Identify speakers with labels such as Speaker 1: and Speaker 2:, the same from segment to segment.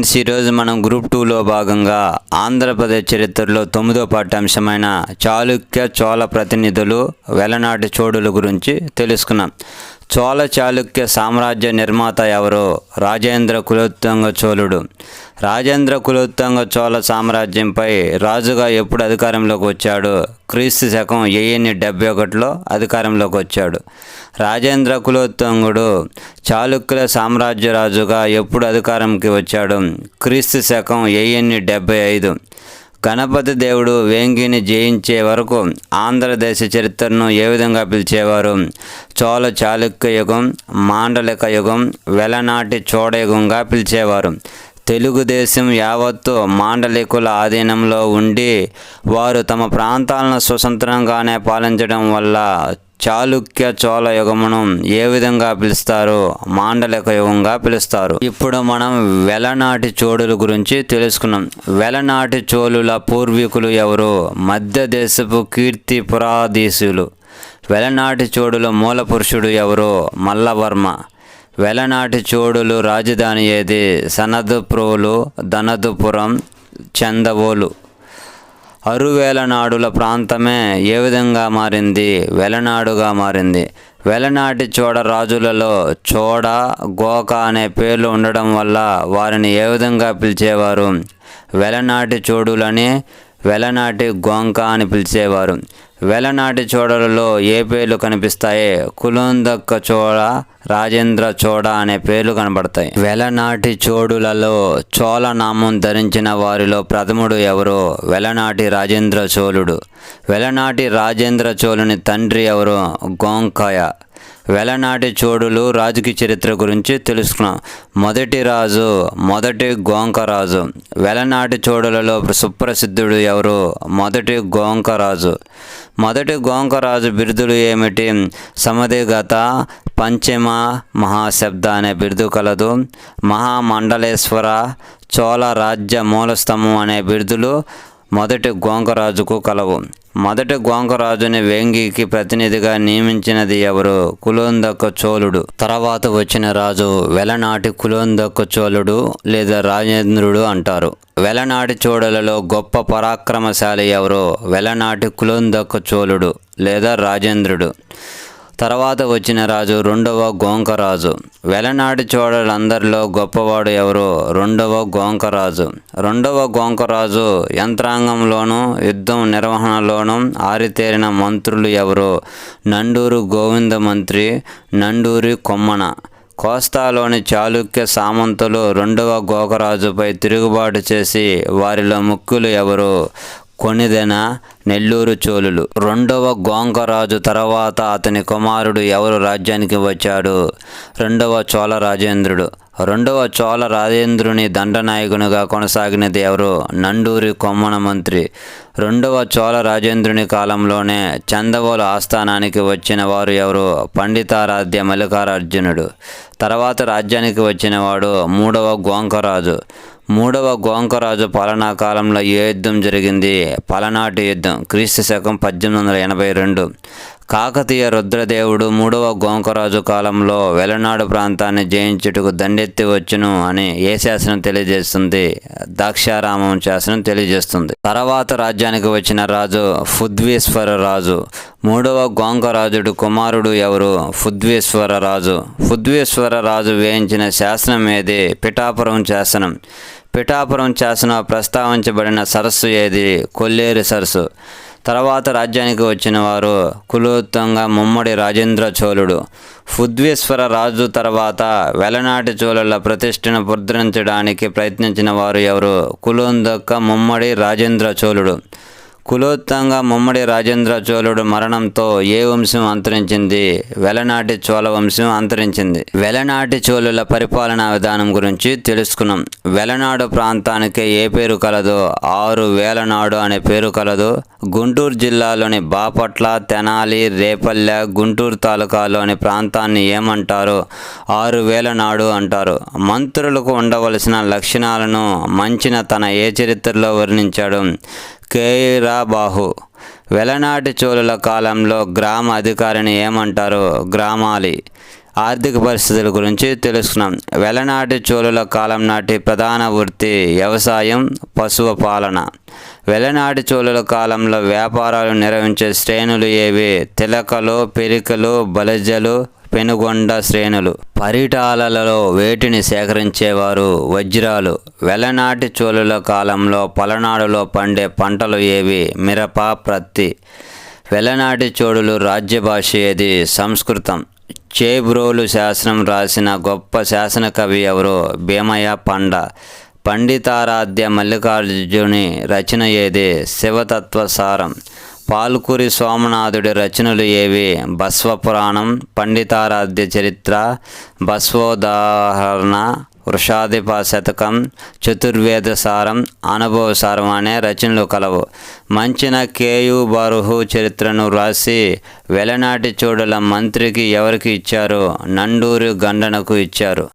Speaker 1: Friends ఈరోజు మనం group టూలో భాగంగా ఆంధ్రప్రదేశ్ చరిత్రలో తొమ్మిదో పాఠ్యాంశమైన చాళుక్య చోళ ప్రతినిధులు వెలనాటి చోడుల గురించి తెలుసుకున్నాం. చోళ చాళుక్య సామ్రాజ్య నిర్మాత ఎవరో? రాజేంద్ర కులోత్తంగ చోళుడు. రాజేంద్ర కులోత్తంగ చోళ సామ్రాజ్యంపై రాజుగా ఎప్పుడు అధికారంలోకి వచ్చాడు? క్రీస్తు శకం ఏఎన్ని డెబ్బై ఒకటిలో అధికారంలోకి వచ్చాడు. రాజేంద్ర కులోత్తంగుడు చాళుక్యుల సామ్రాజ్య రాజుగా ఎప్పుడు అధికారంకి వచ్చాడు? క్రీస్తు శకం వెయ్యిన్ని డెబ్బై ఐదు. గణపతి దేవుడు వేంగిని జయించే వరకు ఆంధ్రదేశ చరిత్రను ఏ విధంగా పిలిచేవారు? చోళ చాళుక్య యుగం మాండలిక యుగం వెలనాటి చోడయుగంగా పిలిచేవారు. తెలుగుదేశం యావత్తు మాండలికుల ఆధీనంలో ఉండి వారు తమ ప్రాంతాలను స్వతంత్రంగానే పాలించడం వల్ల చాళుక్య చోళ యుగమును ఏ విధంగా పిలుస్తారు మాండలిక యుగంగా పిలుస్తారు. ఇప్పుడు మనం వెలనాటి చోడుల గురించి తెలుసుకున్నాం. వెలనాటి చోళుల పూర్వీకులు ఎవరు? మధ్య దేశపు కీర్తి పురాధీసులు. వెలనాటి చోడుల మూల పురుషుడు ఎవరు? మల్లవర్మ. వెలనాటి చోడులు రాజధాని ఏది? సనదుప్రోలు ధనదుపురం చందవోలు. అరువేలనాడుల ప్రాంతమే ఏ విధంగా మారింది? వెలనాడుగా మారింది. వెలనాటి చోడ రాజులలో చోడ గోక అనే పేర్లు ఉండడం వల్ల వారిని ఏ విధంగా పిలిచేవారు? వెలనాటి చోడులని వెలనాటి గోంక అని పిలిచేవారు. వెలనాటి చోడలలో ఏ పేర్లు కనిపిస్తాయి? కులందక్క చోళ రాజేంద్ర చోడ అనే పేర్లు కనబడతాయి. వెలనాటి చోడులలో చోళ నామం ధరించిన వారిలో ప్రథముడు ఎవరు? వెలనాటి రాజేంద్ర చోళుడు. వెలనాటి రాజేంద్ర చోళుని తండ్రి ఎవరు? గోంకాయ. వెలనాటి చోడులు రాజకీయ చరిత్ర గురించి తెలుసుకున్నాం. మొదటి రాజు మొదటి గోంకరాజు. వెలనాటి చోడులలో సుప్రసిద్ధుడు ఎవరు? మొదటి గోంకరాజు. మొదటి గోంకరాజు బిరుదులు ఏమిటి? సమధిగత పంచమ మహాశబ్ద అనే బిరుదు కలదు. మహామండలేశ్వర చోళ రాజ్య మూలస్తంభం అనే బిరుదులు మొదటి గోంకరాజుకు కలవు. మొదటి గోంగరాజుని వేంగికి ప్రతినిధిగా నియమించినది ఎవరు? కులోందక్క చోళుడు. తర్వాత వచ్చిన రాజు వెలనాటి కులోందక్క చోళుడు లేదా రాజేంద్రుడు అంటారు. వెలనాటి చోళులలో గొప్ప పరాక్రమశాలి ఎవరు? వెలనాటి కులోందక్క చోళుడు లేదా రాజేంద్రుడు. తర్వాత వచ్చిన రాజు రెండవ గోంకరాజు. వెలనాటి చోడలందరిలో గొప్పవాడు ఎవరు రెండవ గోంకరాజు. రెండవ గోంకరాజు యంత్రాంగంలోనూ యుద్ధం నిర్వహణలోనూ ఆరితేరిన మంత్రులు ఎవరు నండూరు గోవింద మంత్రి నండూరి కొమ్మన. కోస్తాలోని చాళుక్య సామంతులు రెండవ గోకరాజుపై తిరుగుబాటు చేసి వారిలో ముక్కులు ఎవరు కొనిదెన నెల్లూరు చోళులు. రెండవ గోంగరాజు తర్వాత అతని కుమారుడు ఎవరు రాజ్యానికి వచ్చాడు? రెండవ చోళ రాజేంద్రుడు. రెండవ చోళ రాజేంద్రుని దండనాయకునిగా కొనసాగినది ఎవరు? నండూరి కొమ్మన మంత్రి. రెండవ చోళ రాజేంద్రుని కాలంలోనే చందవోలు ఆస్థానానికి వచ్చిన వారు ఎవరు? పండితారాధ్య మల్లికార్జునుడు. తర్వాత రాజ్యానికి వచ్చినవాడు మూడవ గోంకరాజు మూడవ గోంకరాజు పాలనా కాలంలో ఏ యుద్ధం జరిగింది? పలనాటి యుద్ధం క్రీస్తు శకం పద్దెనిమిది వందల ఎనభై రెండు. కాకతీయ రుద్రదేవుడు మూడవ గోంకరాజు కాలంలో వెలనాడు ప్రాంతాన్ని జయించుటకు దండెత్తి వచ్చును అని ఏ శాసనం తెలియజేస్తుంది? దాక్షారామం శాసనం తెలియజేస్తుంది. తర్వాత రాజ్యానికి వచ్చిన రాజు ఫుద్వేశ్వర రాజు. మూడవ గోంకరాజుడు కుమారుడు ఎవరు? ఫుద్వేశ్వర రాజు. ఫుద్వేశ్వర రాజు వేయించిన శాసనం ఏది? పిఠాపురం శాసనం. పిఠాపురం శాసన ప్రస్తావించబడిన సరస్సు ఏది? కొల్లేరు సరస్సు. తర్వాత రాజ్యానికి వచ్చిన వారు కులోత్తంగా ముమ్మడి రాజేంద్ర చోళుడు. ఫుద్వేశ్వర రాజు తర్వాత వెలనాటి చోళుల ప్రతిష్టను పుద్రించడానికి ప్రయత్నించిన వారు ఎవరు? కులోందొక్క ముమ్మడి రాజేంద్ర చోళుడు. కులోత్తంగా ముమ్మడి రాజేంద్ర చోళుడు మరణంతో ఏ వంశం అంతరించింది? వెలనాటి చోళ వంశం అంతరించింది. వెలనాటి చోళుల పరిపాలనా విధానం గురించి తెలుసుకున్నాం. వెలనాడు ప్రాంతానికి ఏ పేరు కలదు ఆరు వేలనాడు అనే పేరు కలదు గుంటూరు జిల్లాలోని బాపట్ల తెనాలి రేపల్లె గుంటూరు తాలూకాలోని ప్రాంతాన్ని ఏమంటారు ఆరు వేలనాడు అంటారు. మంత్రులకు ఉండవలసిన లక్షణాలను మంచిన తన ఏ చరిత్రలో వర్ణించాడు? కేరాబాహు. వెలనాటి చోళుల కాలంలో గ్రామ అధికారిని ఏమంటారు గ్రామాలి. ఆర్థిక పరిస్థితుల గురించి తెలుసుకున్నాం. వెలనాటి చోళుల కాలం నాటి ప్రధాన వృత్తి వ్యవసాయం పశువ పాలన. వెలనాటి చోళుల కాలంలో వ్యాపారాలు నిర్వహించే శ్రేణులు ఏవి? తిలకలు పెరికలు బలజలు పెనుగొండ శ్రేణులు. పరిటాలలో వేటిని సేకరించేవారు వజ్రాలు. వెలనాటి చోళుల కాలంలో పలనాడులో పండే పంటలు ఏవి? మిరప ప్రత్తి. వెలనాటి చోళులు రాజ్య భాష ఏది? సంస్కృతం. చేబ్రోలు శాసనం రాసిన గొప్ప శాసన కవి ఎవరు? భీమయ్య పండ. పండితారాధ్య మల్లికార్జుని రచన ఏది? శివతత్వ సారం పాల్కురి సోమనాథుడి రచనలు ఏవి? బస్వపురాణం పండితారాధ్య చరిత్ర బస్వోదాహరణ వృషాధిప శతకం చతుర్వేద సారం అనుభవ సారం అనే రచనలు కలవు. మంచిన కేయు బరుహు చరిత్రను రాసి వెలనాటి చూడల మంత్రికి ఎవరికి ఇచ్చారు? నండూరి గండనకు ఇచ్చారు.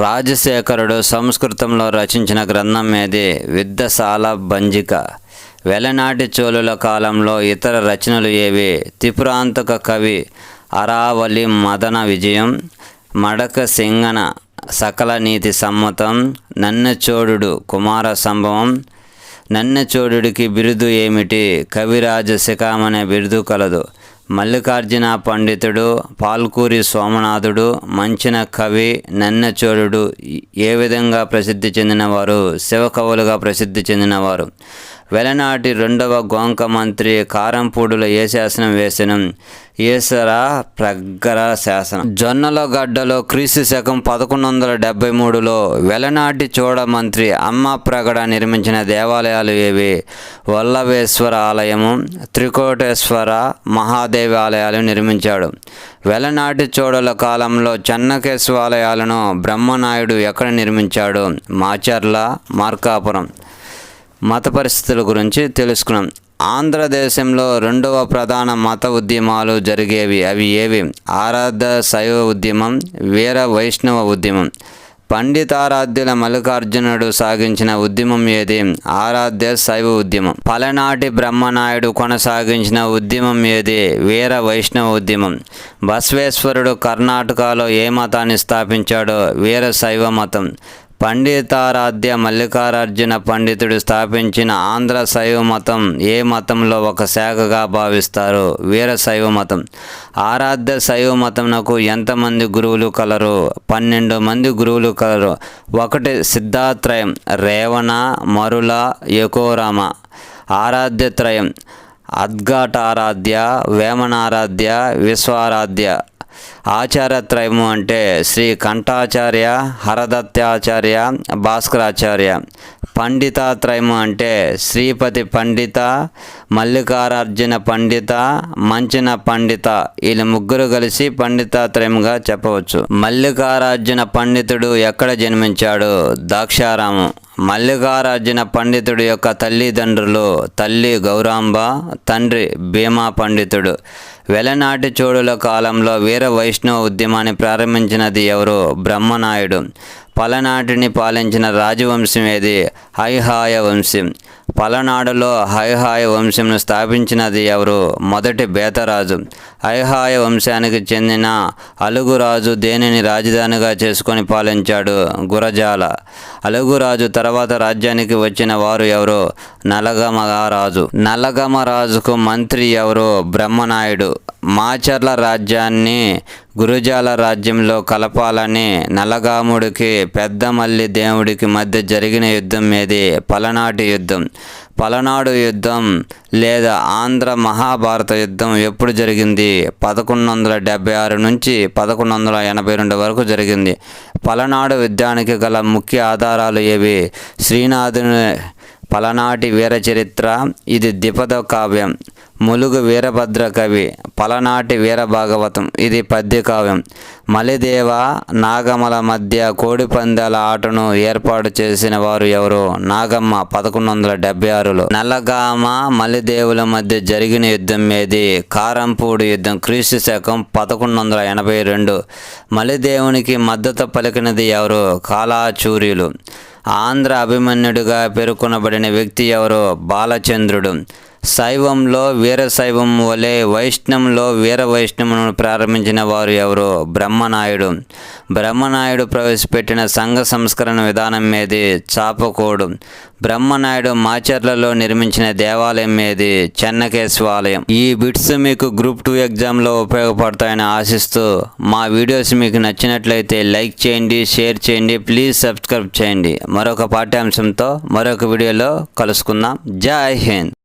Speaker 1: రాజశేఖరుడు సంస్కృతంలో రచించిన గ్రంథం ఏది? విద్యశాల భంజిక. వెలనాటి చోళుల కాలంలో ఇతర రచనలు ఏవి? త్రిపురాంతక కవి అరావలి మదన విజయం మడక సింగన సకల నీతి సమ్మతం నన్నచోడు కుమార సంభవం నన్నచోడుడికి బిరుదు ఏమిటి? కవిరాజ శిఖామనే బిరుదు కలదు. మల్లికార్జున పండితుడు పాల్కూరి సోమనాథుడు మంచిన కవి నన్నచోడు ఏ విధంగా ప్రసిద్ధి చెందినవారు? శివకవులుగా ప్రసిద్ధి చెందినవారు. వెలనాటి రెండవ గోంక మంత్రి కారంపూడుల ఏ శాసనం వేసనం? ఈసరా ప్రగ్గర శాసనం. జొన్నల గడ్డలో క్రీస్తు శకం పదకొండు వందల డెబ్బై మూడులో వెలనాటి చోడ మంత్రి అమ్మ ప్రగడ నిర్మించిన దేవాలయాలు ఏవి? వల్లభేశ్వర ఆలయము త్రికోటేశ్వర మహాదేవి ఆలయాలు నిర్మించాడు. వెలనాటి చోడల కాలంలో చెన్నకేశ్వ ఆలయాలను బ్రహ్మనాయుడు ఎక్కడ నిర్మించాడు? మాచర్ల మార్కాపురం. మత పరిస్థితుల గురించి తెలుసుకున్నాం. ఆంధ్రదేశంలో రెండవ ప్రధాన మత ఉద్యమాలు జరిగేవి అవి ఏవి? ఆరాధ శైవ ఉద్యమం వీర వైష్ణవ ఉద్యమం. పండితారాధ్యుల మల్లికార్జునుడు సాగించిన ఉద్యమం ఏది? ఆరాధ్య శైవ ఉద్యమం. పలనాటి బ్రహ్మనాయుడు కొనసాగించిన ఉద్యమం ఏది? వీర వైష్ణవ ఉద్యమం. బసవేశ్వరుడు కర్ణాటకలో ఏ మతాన్ని స్థాపించాడో? వీర శైవ మతం. పండితారాధ్య మల్లికార్జున పండితుడు స్థాపించిన ఆంధ్ర శైవ మతం ఏ మతంలో ఒక శాఖగా భావిస్తారు? వీర శైవ మతం. ఆరాధ్య శైవ మతంకు ఎంతమంది గురువులు కలరు? పన్నెండు మంది గురువులు కలరు. ఒకటి సిద్ధాత్రయం రేవణ మరుల యకోరామ. ఆరాధ్యత్రయం అద్ఘాటారాధ్య వేమనారాధ్య విశ్వారాధ్య. ఆచార్యత్రయము అంటే శ్రీ కంఠాచార్య హరదత్తాచార్య భాస్కరాచార్య. పండితాత్రయము అంటే శ్రీపతి పండిత మల్లికార్జున పండిత మంచిన పండిత. వీళ్ళు ముగ్గురు కలిసి పండితాత్రయముగా చెప్పవచ్చు. మల్లికార్జున పండితుడు ఎక్కడ జన్మించాడు? దాక్షారాము. మల్లికార్జున పండితుడు యొక్క తల్లిదండ్రులు తల్లి గౌరాంబ తండ్రి భీమా పండితుడు. వెలనాటి చోడుల కాలంలో వీర వైష్ణవ ఉద్యమాన్ని ప్రారంభించినది ఎవరు? బ్రహ్మనాయుడు. పలనాటిని పాలించిన రాజవంశం ఏది? హైహాయ వంశం. పలనాడులో హైహాయ వంశంను స్థాపించినది ఎవరు? మొదటి బేతరాజు. హైహాయ వంశానికి చెందిన అలుగురాజు దేనిని రాజధానిగా చేసుకొని పాలించాడు? గురజాల. అలుగురాజు తర్వాత రాజ్యానికి వచ్చిన వారు ఎవరు? నలగమరాజు నలగమరాజుకు మంత్రి ఎవరు? బ్రహ్మనాయుడు. మాచర్ల రాజ్యాన్ని గురుజాల రాజ్యంలో కలపాలని నలగాముడికి పెద్దమల్లి దేవుడికి మధ్య జరిగిన యుద్ధం ఏది? పలనాటి యుద్ధం. పలనాడు యుద్ధం లేదా ఆంధ్ర మహాభారత యుద్ధం ఎప్పుడు జరిగింది? పదకొండు వందల డెబ్బై ఆరు నుంచి పదకొండు వందల ఎనభై రెండు వరకు జరిగింది. పలనాడు యుద్ధానికి గల ముఖ్య ఆధారాలు ఏవి? శ్రీనాథుని పలనాటి వీర చరిత్ర ఇది ద్విపద కావ్యం. ములుగు వీరభద్ర కవి పలనాటి వీర భాగవతం ఇది పద్య కావ్యం. మలిదేవ నాగమల మధ్య కోడిపందాల ఆటను ఏర్పాటు చేసిన వారు ఎవరు నాగమ్మ పదకొండు వందల డెబ్బై ఆరులో నల్లగామ మలిదేవుల మధ్య జరిగిన యుద్ధం ఏది? కారంపూడి యుద్ధం క్రీస్తు శకం పదకొండు వందల ఎనభై రెండు మలిదేవునికి మద్దతు పలికినది ఎవరు? కాలాచూర్యులు ఆంధ్ర అభిమన్యుడిగా పేర్కొనబడిన వ్యక్తి ఎవరు? బాలచంద్రుడు. శైవంలో వీరశైవం వలె వైష్ణవంలో వీర వైష్ణవును ప్రారంభించిన వారు ఎవరు? బ్రహ్మనాయుడు. బ్రహ్మనాయుడు ప్రవేశపెట్టిన సంఘ సంస్కరణ విధానం ఏది? చాపకోడు. బ్రహ్మనాయుడు మాచర్లలో నిర్మించిన దేవాలయం ఏది? చెన్నకేశ్వాలయం. ఈ బిట్స్ మీకు గ్రూప్ టూ ఎగ్జామ్లో ఉపయోగపడతాయని ఆశిస్తూ మా వీడియోస్ మీకు నచ్చినట్లయితే లైక్ చేయండి షేర్ చేయండి ప్లీజ్ సబ్స్క్రైబ్ చేయండి. మరొక పాఠ్యాంశంతో మరొక వీడియోలో కలుసుకుందాం. జై హింద్.